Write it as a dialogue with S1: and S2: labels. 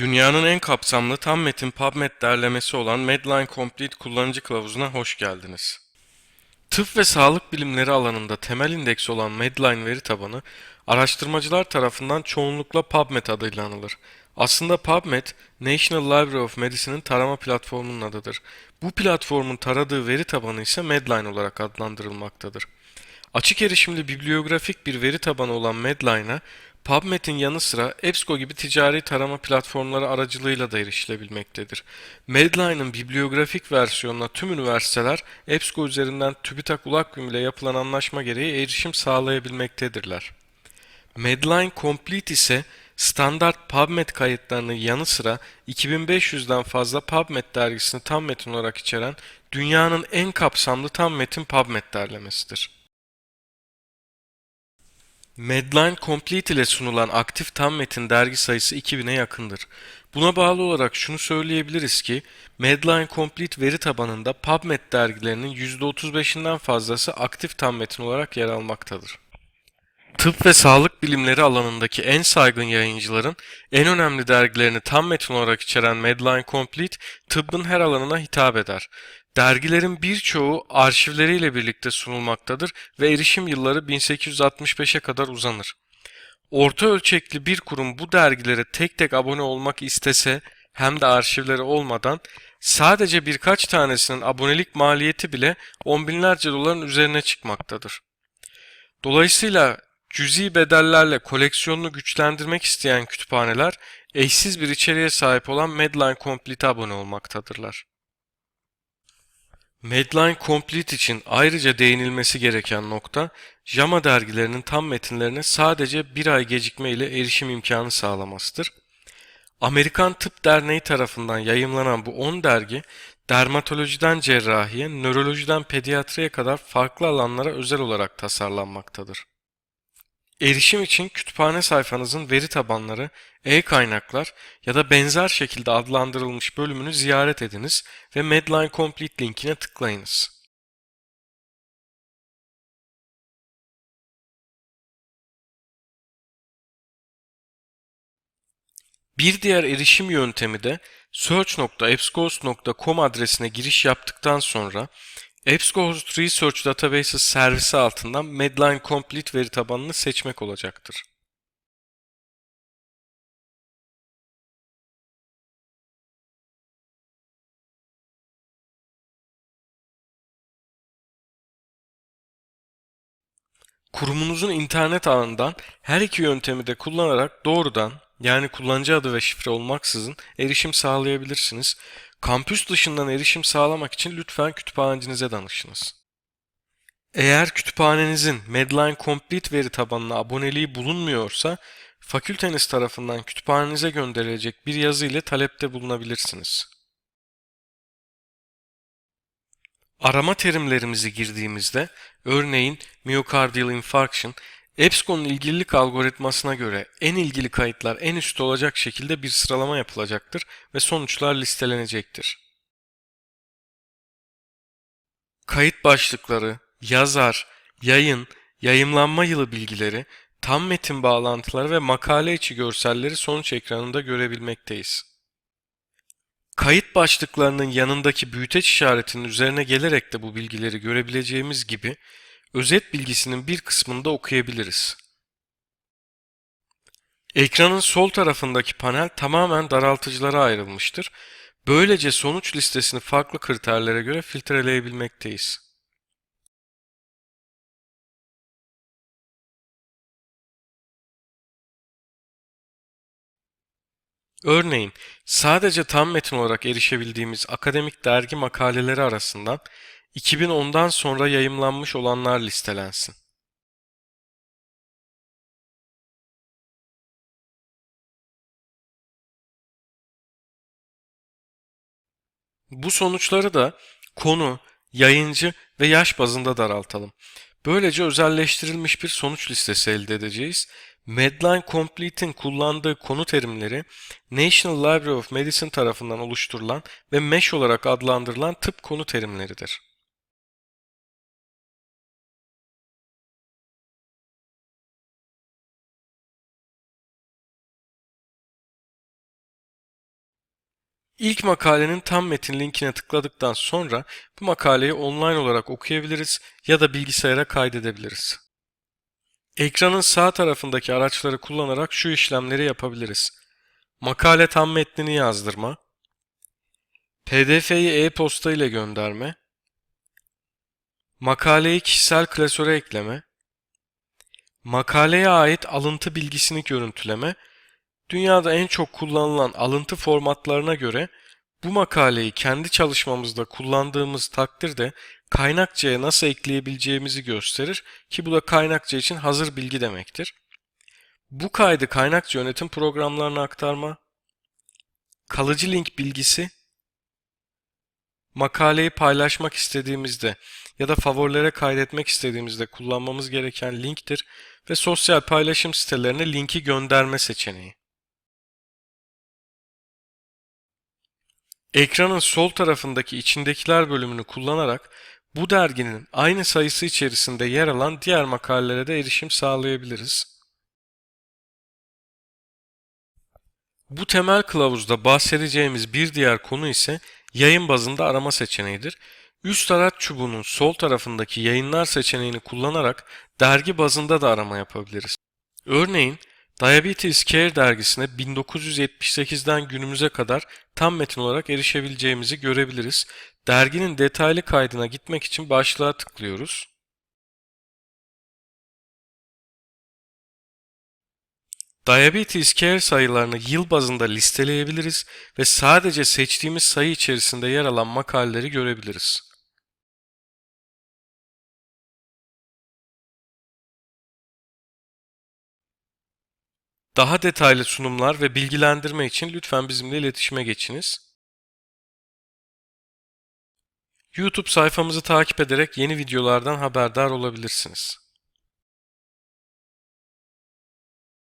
S1: Dünyanın en kapsamlı tam metin PubMed derlemesi olan Medline Complete kullanıcı kılavuzuna hoş geldiniz. Tıp ve sağlık bilimleri alanında temel indeks olan Medline veri tabanı, araştırmacılar tarafından çoğunlukla PubMed adıyla anılır. Aslında PubMed, National Library of Medicine'in tarama platformunun adıdır. Bu platformun taradığı veri tabanı ise Medline olarak adlandırılmaktadır. Açık erişimli bibliografik bir veri tabanı olan Medline'a PubMed'in yanı sıra EBSCO gibi ticari tarama platformları aracılığıyla da erişilebilmektedir. Medline'ın bibliografik versiyonuna tüm üniversiteler EBSCO üzerinden TÜBİTAK Ulakgüm ile yapılan anlaşma gereği erişim sağlayabilmektedirler. Medline Complete ise standart PubMed kayıtlarının yanı sıra 2500'den fazla PubMed dergisini tam metin olarak içeren dünyanın en kapsamlı tam metin PubMed derlemesidir. Medline Complete ile sunulan aktif tam metin dergi sayısı 2000'e yakındır. Buna bağlı olarak şunu söyleyebiliriz ki Medline Complete veri tabanında PubMed dergilerinin %35'inden fazlası aktif tam metin olarak yer almaktadır. Tıp ve sağlık bilimleri alanındaki en saygın yayıncıların en önemli dergilerini tam metin olarak içeren Medline Complete tıbbın her alanına hitap eder. Dergilerin birçoğu arşivleriyle birlikte sunulmaktadır ve erişim yılları 1865'e kadar uzanır. Orta ölçekli bir kurum bu dergilere tek tek abone olmak istese hem de arşivleri olmadan sadece birkaç tanesinin abonelik maliyeti bile on binlerce doların üzerine çıkmaktadır. Dolayısıyla cüzi bedellerle koleksiyonunu güçlendirmek isteyen kütüphaneler eşsiz bir içeriğe sahip olan Medline Complete'e abone olmaktadırlar. Medline Complete için ayrıca değinilmesi gereken nokta, JAMA dergilerinin tam metinlerine sadece bir ay gecikme ile erişim imkanı sağlamasıdır. Amerikan Tıp Derneği tarafından yayımlanan bu 10 dergi, dermatolojiden cerrahiye, nörolojiden pediatriye kadar farklı alanlara özel olarak tasarlanmaktadır. Erişim için kütüphane sayfanızın veri tabanları, e-kaynaklar ya da benzer şekilde adlandırılmış bölümünü ziyaret ediniz ve Medline Complete linkine tıklayınız. Bir diğer erişim yöntemi de search.epscohost.com adresine giriş yaptıktan sonra EBSCOhost Research Databases servisi altından Medline Complete veri tabanını seçmek olacaktır. Kurumunuzun internet ağından her iki yöntemi de kullanarak doğrudan yani kullanıcı adı ve şifre olmaksızın erişim sağlayabilirsiniz. Kampüs dışından erişim sağlamak için lütfen kütüphanecinize danışınız. Eğer kütüphanenizin Medline Complete veri tabanına aboneliği bulunmuyorsa, fakülteniz tarafından kütüphanenize gönderilecek bir yazı ile talepte bulunabilirsiniz. Arama terimlerimizi girdiğimizde, örneğin myocardial infarction, EBSCO'nun ilgililik algoritmasına göre en ilgili kayıtlar en üstte olacak şekilde bir sıralama yapılacaktır ve sonuçlar listelenecektir. Kayıt başlıkları, yazar, yayın, yayımlanma yılı bilgileri, tam metin bağlantıları ve makale içi görselleri sonuç ekranında görebilmekteyiz. Kayıt başlıklarının yanındaki büyüteç işaretinin üzerine gelerek de bu bilgileri görebileceğimiz gibi özet bilgisinin bir kısmını da okuyabiliriz. Ekranın sol tarafındaki panel tamamen daraltıcılara ayrılmıştır. Böylece sonuç listesini farklı kriterlere göre filtreleyebilmekteyiz. Örneğin sadece tam metin olarak erişebildiğimiz akademik dergi makaleleri arasından 2010'dan sonra yayımlanmış olanlar listelensin. Bu sonuçları da konu, yayıncı ve yaş bazında daraltalım. Böylece özelleştirilmiş bir sonuç listesi elde edeceğiz. Medline Complete'in kullandığı konu terimleri National Library of Medicine tarafından oluşturulan ve MESH olarak adlandırılan tıp konu terimleridir. İlk makalenin tam metin linkine tıkladıktan sonra bu makaleyi online olarak okuyabiliriz ya da bilgisayara kaydedebiliriz. Ekranın sağ tarafındaki araçları kullanarak şu işlemleri yapabiliriz. Makale tam metnini yazdırma, PDF'yi e-posta ile gönderme, makaleyi kişisel klasöre ekleme, makaleye ait alıntı bilgisini görüntüleme, dünyada en çok kullanılan alıntı formatlarına göre bu makaleyi kendi çalışmamızda kullandığımız takdirde kaynakçaya nasıl ekleyebileceğimizi gösterir ki bu da kaynakça için hazır bilgi demektir. Bu kaydı kaynakça yönetim programlarına aktarma, kalıcı link bilgisi, makaleyi paylaşmak istediğimizde ya da favorilere kaydetmek istediğimizde kullanmamız gereken linktir ve sosyal paylaşım sitelerine linki gönderme seçeneği. Ekranın sol tarafındaki içindekiler bölümünü kullanarak bu derginin aynı sayısı içerisinde yer alan diğer makalelere de erişim sağlayabiliriz. Bu temel kılavuzda bahsedeceğimiz bir diğer konu ise yayın bazında arama seçeneğidir. Üst araç çubuğunun sol tarafındaki yayınlar seçeneğini kullanarak dergi bazında da arama yapabiliriz. Örneğin Diabetes Care dergisine 1978'den günümüze kadar tam metin olarak erişebileceğimizi görebiliriz. Derginin detaylı kaydına gitmek için başlığa tıklıyoruz. Diabetes Care sayılarını yıl bazında listeleyebiliriz ve sadece seçtiğimiz sayı içerisinde yer alan makaleleri görebiliriz. Daha detaylı sunumlar ve bilgilendirme için lütfen bizimle iletişime geçiniz. YouTube sayfamızı takip ederek yeni videolardan haberdar olabilirsiniz.